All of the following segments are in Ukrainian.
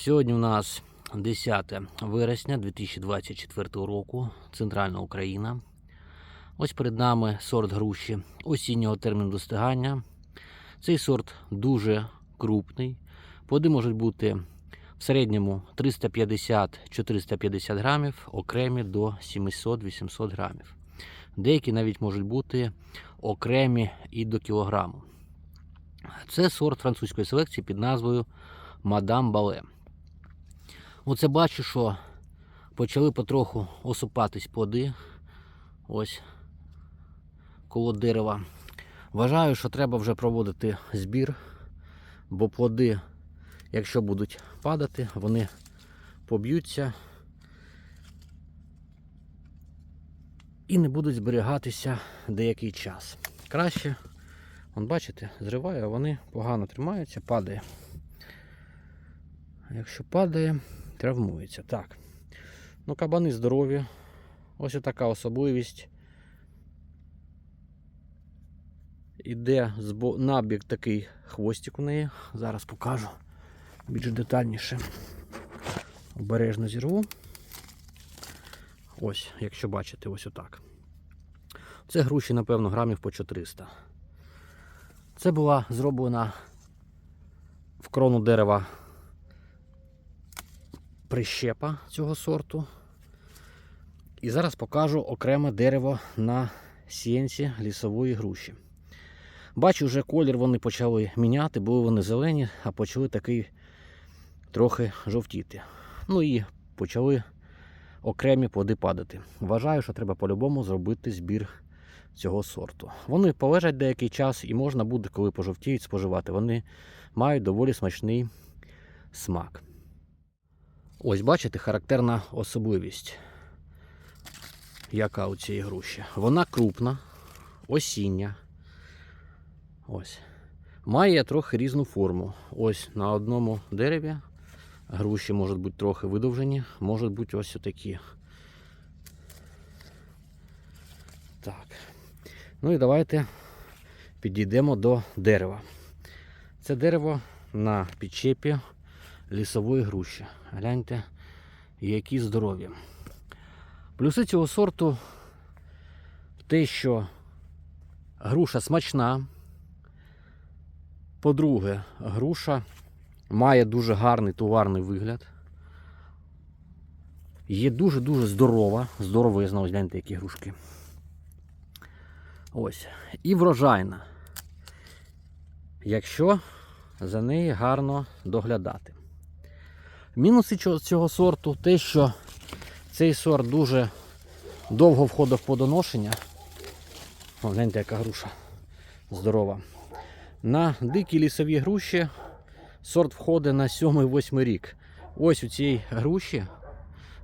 Сьогодні у нас 10 вересня 2024 року, Центральна Україна. Ось перед нами сорт груші осіннього терміну достигання. Цей сорт дуже крупний. Плоди можуть бути в середньому 350-450 грамів, окремі до 700-800 грамів. Деякі навіть можуть бути окремі і до кілограму. Це сорт французької селекції під назвою Мадам Бале. Оце бачу, що почали потроху осипатись плоди. Ось коло дерева. Вважаю, що треба вже проводити збір, бо плоди, якщо будуть падати, вони поб'ються і не будуть зберігатися деякий час. Краще, вон, бачите, зриваю, а вони погано тримаються, падає. Якщо падає, травмується. Так. Ну, кабани здорові. Ось така особливість. Іде збо... набік такий хвостик у неї. Зараз покажу більш детальніше. Обережно зірву. Ось, якщо бачите, ось отак. Це груші, напевно, грамів по 400. Це була зроблена в крону дерева прищепа цього сорту. І зараз покажу окреме дерево на сіянці лісової груші. Бачу, вже колір вони почали міняти, були вони зелені, а почали такий трохи жовтіти. Ну і почали окремі плоди падати. Вважаю, що треба по-любому зробити збір цього сорту. Вони полежать деякий час і можна буде, коли пожовтіють, споживати. Вони мають доволі смачний смак. Ось, бачите, характерна особливість, яка у цієї груші. Вона крупна, осіння. Ось. Має трохи різну форму. Ось на одному дереві груші можуть бути трохи видовжені, можуть бути ось такі. Так. Ну і давайте підійдемо до дерева. Це дерево на підчепі лісової груші. Гляньте, які здорові. Плюси цього сорту те, що груша смачна. По-друге, груша має дуже гарний товарний вигляд. Є дуже-дуже здорова, здоровизна, ось гляньте, які грушки. Ось. І врожайна. Якщо за неї гарно доглядати. Мінуси цього- сорту те, що цей сорт дуже довго входив в плодоношення. О, гляньте, яка груша здорова. На дикі лісові груші сорт входить на 7-8 рік. Ось у цій груші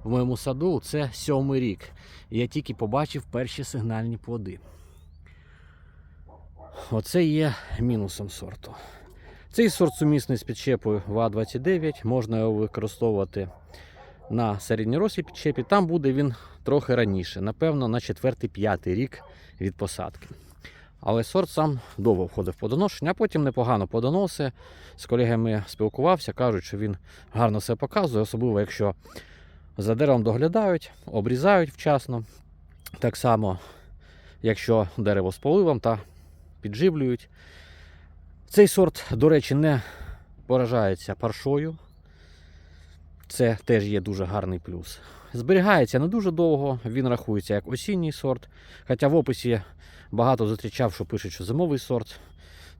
в моєму саду це 7 рік. Я тільки побачив перші сигнальні плоди. Оце є мінусом сорту. Цей сорт сумісний з підчепою ВА-29, можна його використовувати на середньорослій підчепі. Там буде він трохи раніше, напевно, на 4-5 рік від посадки. Але сорт сам довго входив в плодоношення, а потім непогано плодоносить. З колегами спілкувався, кажуть, що він гарно все показує, особливо якщо за деревом доглядають, обрізають вчасно. Так само, якщо дерево з поливом та підживлюють. Цей сорт, до речі, не поражається паршою. Це теж є дуже гарний плюс. Зберігається не дуже довго, він рахується як осінній сорт. Хоча в описі багато зустрічав, що пишуть, що зимовий сорт.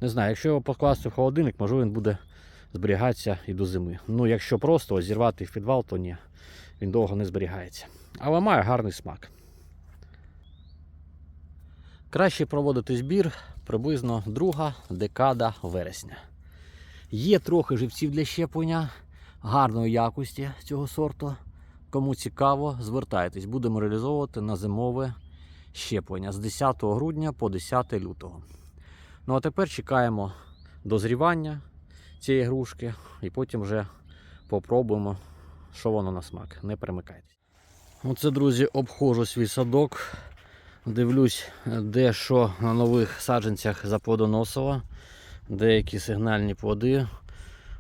Не знаю, якщо його покласти в холодильник, можливо, він буде зберігатися і до зими. Ну, якщо просто зірвати в підвал, то ні, він довго не зберігається. Але має гарний смак. Краще проводити збір приблизно друга декада вересня. Є трохи живців для щеплення гарної якості цього сорту. Кому цікаво, звертайтесь, будемо реалізовувати на зимове щеплення з 10 грудня по 10 лютого. Ну а тепер чекаємо дозрівання цієї грушки і потім вже попробуємо, що воно на смак. Не перемикайтесь. Оце, друзі, обходжу свій садок. Дивлюсь, де що на нових саджанцях заплодоносило. Деякі сигнальні плоди.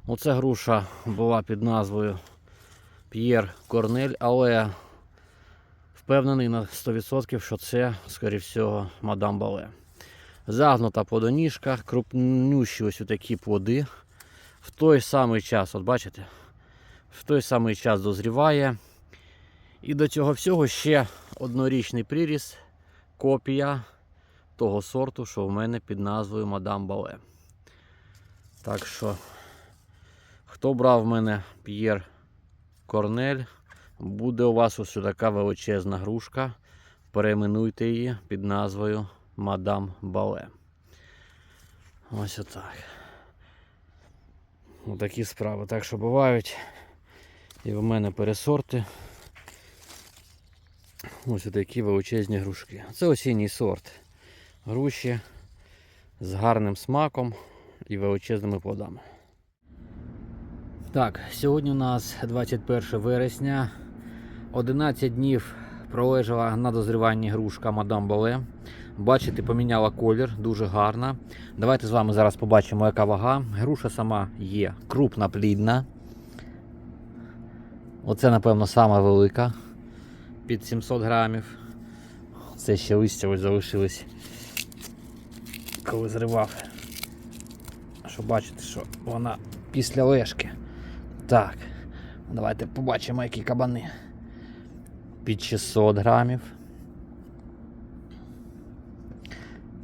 Оця груша була під назвою П'єр Корнель, але впевнений на 100%, що це, скоріше всього, мадам Бале. Загнута по доніжках, крупнющі ось такі плоди. В той самий час, от бачите, в той самий час дозріває. І до цього всього ще однорічний приріс, копія того сорту, що в мене під назвою Мадам Бале. Так що, хто брав в мене П'єр Корнель, буде у вас ось така величезна грушка. Перейменуйте її під назвою Мадам Бале. Ось отак. Отакі справи. Так що бувають. І в мене пересорти. Ось такі величезні грушки. Це осінній сорт. Груші з гарним смаком і величезними плодами. Так, сьогодні у нас 21 вересня. 11 днів пролежала на дозріванні грушка Мадам Бале. Бачите, поміняла колір, дуже гарна. Давайте з вами зараз побачимо, яка вага. Груша сама є крупна плідна. Оце, напевно, сама велика. Під 700 грамів. Це ще листя ось залишились, коли зривав. Щоб бачити, що вона після лежки. Так, давайте побачимо, які кабани. Під 600 грамів.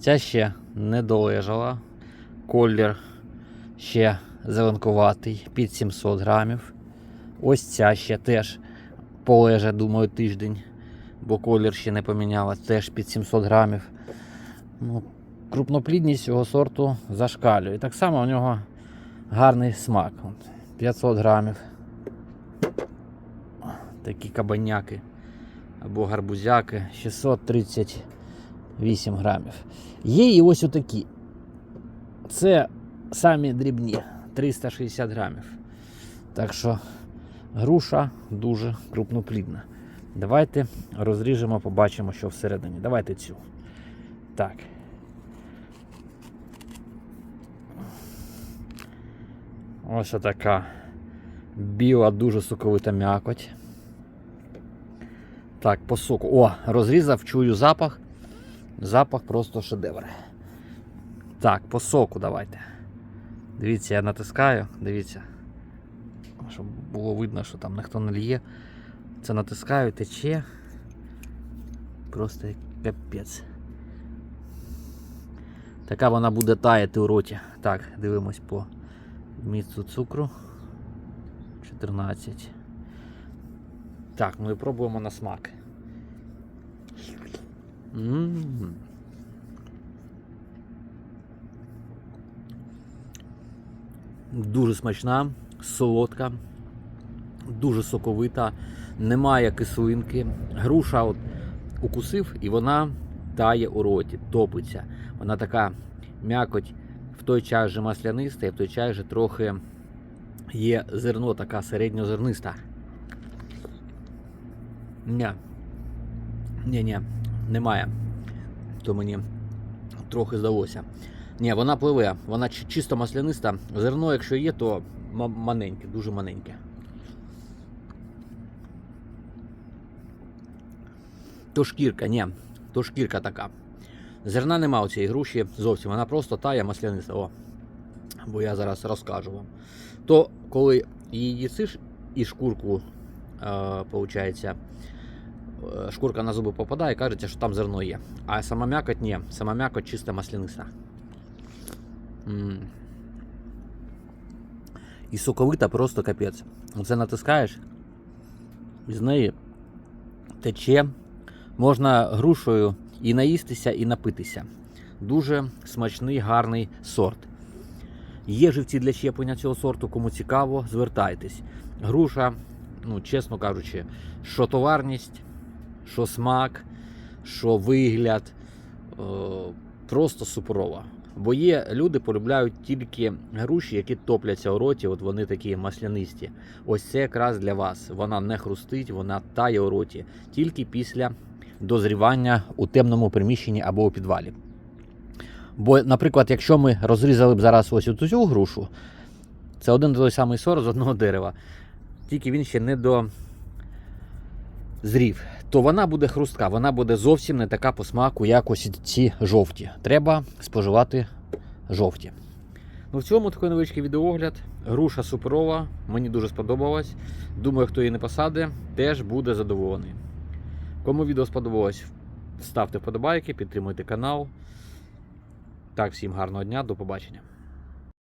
Ця ще не долежала. Колір ще зеленкуватий, під 700 грамів. Ось ця ще теж полеже, думаю, тиждень, бо колір ще не поміняла, теж під 700 грамів. Ну, крупноплідність цього сорту зашкалює. Так само у нього гарний смак. 500 грамів. Такі кабаняки або гарбузяки 638 грамів. Є і ось отакі. Це самі дрібні 360 грамів. Так що груша дуже крупноплідна. Давайте розріжемо, побачимо, що всередині. Давайте цю. Так. Ось така біла, дуже соковита м'якоть. Так, по соку. О, розрізав, чую запах. Запах просто шедевр. Так, по соку давайте. Дивіться, я натискаю, дивіться. Щоб було видно, що там ніхто не лє. Це натискаю, тече. Просто капець. Така вона буде таяти у роті. Так, дивимось по місцю цукру. 14. Так, ну і пробуємо на смак. М. Дуже смачна, солодка, дуже соковита, немає кислинки. Груша от укусив і вона тає у роті, топиться. Вона така м'якоть в той час же масляниста, і в той час же трохи є зерно така середньозерниста. Ні. Ні, ні, немає. То мені трохи здалося. Ні, вона пливе, вона чисто масляниста. Зерно, якщо є, то маленьке, дуже маленьке. То шкірка, ні, то шкірка така. Зерна нема у цієї груші зовсім, вона просто тає масляниста. О, бо я зараз розкажу вам. То коли її їсиш і шкурку, е, е, шкурка на зуби попадає, кажеться, що там зерно є. А сама м'якоть ні, сама м'якоть чиста масляниста. І соковита просто капець. Оце натискаєш, з неї тече. Можна грушею і наїстися, і напитися. Дуже смачний, гарний сорт. Є живці для щеплення цього сорту, кому цікаво, звертайтесь. Груша, ну, чесно кажучи, що товарність, що смак, що вигляд. Е, просто суперова. Бо є люди полюбляють тільки груші, які топляться у роті, от вони такі маслянисті. Ось це якраз для вас. Вона не хрустить, вона тає у роті тільки після дозрівання у темному приміщенні або у підвалі. Бо, наприклад, якщо ми розрізали б зараз ось цю грушу, Це один той самий сорт з одного дерева. Тільки він ще не до зрів. То вона буде хрустка, вона буде зовсім не така по смаку, як ось ці жовті. Треба споживати жовті. Ну, в цьому такий невеличкий відеогляд. Груша суперова, мені дуже сподобалась. Думаю, хто її не посаде, теж буде задоволений. Кому відео сподобалось, ставте вподобайки, підтримуйте канал. Так, всім гарного дня, до побачення.